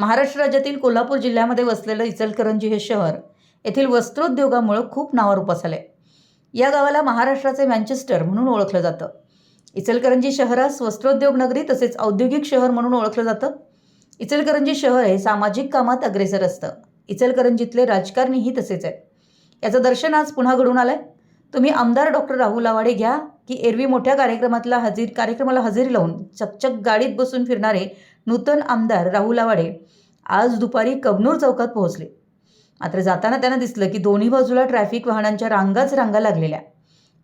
महाराष्ट्र राज्यातील कोल्हापूर जिल्ह्यामध्ये वसलेलं इचलकरंजी हे शहर येथील वस्त्रोद्योगामुळं खूप नावारूपास आलं या गावाला महाराष्ट्राचे मँचेस्टर म्हणून ओळखलं जातं. इचलकरंजी शहरास वस्त्रोद्योग नगरी तसेच औद्योगिक शहर म्हणून ओळखलं जातं. इचलकरंजी शहर हे सामाजिक कामात अग्रेसर असतं. इचलकरंजीतले राजकारणीही तसेच आहेत. याचं दर्शन आज पुन्हा घडून आलं आहे तुम्ही आमदार डॉक्टर राहुल आवाडे घ्या की एरवी मोठ्या कार्यक्रमातला हजीर कार्यक्रमाला हजेरी लावून चकचक गाडीत बसून फिरणारे नूतन आमदार राहुल आवाडे आज दुपारी कबनूर चौकात पोहोचले. मात्र जाताना त्यांना दिसलं की दोन्ही बाजूला ट्रॅफिक वाहनांच्या रांगाच रांगा लागलेल्या.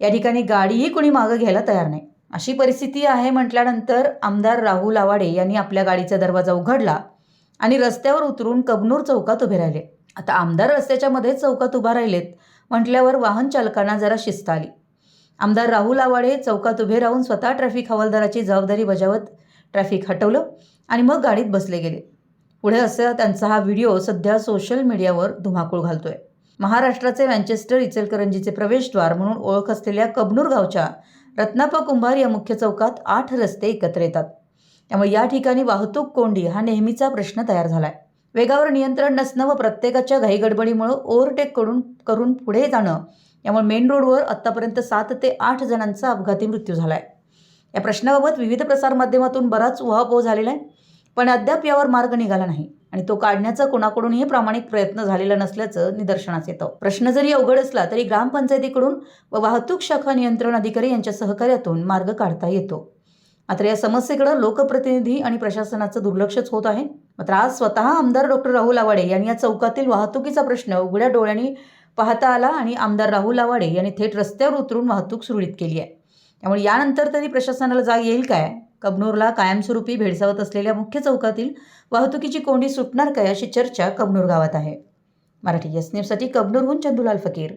या ठिकाणी गाडीही कोणी मागं घ्यायला तयार नाही. अशी परिस्थिती आहे म्हटल्यानंतर आमदार राहुल आवाडे यांनी आपल्या गाडीचा दरवाजा उघडला आणि रस्त्यावर उतरून कबनूर चौकात उभे राहिले. आता आमदार रस्त्याच्या मध्येच चौकात उभा राहिलेत म्हटल्यावर वाहन चालकांना जरा शिस्त आली. आमदार राहुल आवाडे चौकात उभे राहून स्वतः ट्रॅफिक हवालदाराची जबाबदारी बजावत ट्रॅफिक हटवलं आणि मग गाडीत बसले गेले. पुढे असं त्यांचा हा व्हिडिओ सध्या सोशल मीडियावर धुमाकूळ घालतोय. महाराष्ट्राचे मँचेस्टर इचलकरंजीचे प्रवेशद्वार म्हणून ओळख असलेल्या कबनूर गावच्या रत्नापा कुंभार या मुख्य चौकात आठ रस्ते एकत्र येतात. त्यामुळे या ठिकाणी वाहतूक कोंडी हा नेहमीचा प्रश्न तयार झालाय. वेगावर नियंत्रण नसणं व प्रत्येकाच्या घाईगडबडीमुळं ओव्हरटेक करून करून पुढे जाणं यामुळे मेन रोडवर आत्तापर्यंत सात ते आठ जणांचा अपघाती मृत्यू झाला आहे या प्रश्नाबाबत विविध प्रसारमाध्यमातून बराच उहापोह झालेला आहे. पण अद्याप यावर मार्ग निघाला नाही आणि तो काढण्याचा कोणाकडूनही प्रामाणिक प्रयत्न झालेला नसल्याचं निदर्शनास येतं. प्रश्न जरी अवघड असला तरी ग्रामपंचायतीकडून व वाहतूक शाखा नियंत्रण अधिकारी यांच्या सहकार्यातून मार्ग काढता येतो. मात्र या समस्येकडे लोकप्रतिनिधी आणि प्रशासनाचं दुर्लक्षच होत आहे. मात्र आज स्वतः आमदार डॉक्टर राहुल आवाडे यांनी या चौकातील वाहतुकीचा प्रश्न उघड्या डोळ्यांनी पाहता आला आणि आमदार राहुल आवाडे यांनी थेट रस्त्यावर उतरून वाहतूक सुरळीत केली आहे. त्यामुळे यानंतर तरी प्रशासनाला जाग येईल काय? कबनूरला कायमस्वरूपी भेडसावत असलेल्या मुख्य चौकातील वाहतुकीची कोंडी सुटणार काय अशी चर्चा कबनूर गावात आहे. मराठी यस न्यूजसाठी कबनूरहून चंदुलाल फकीर.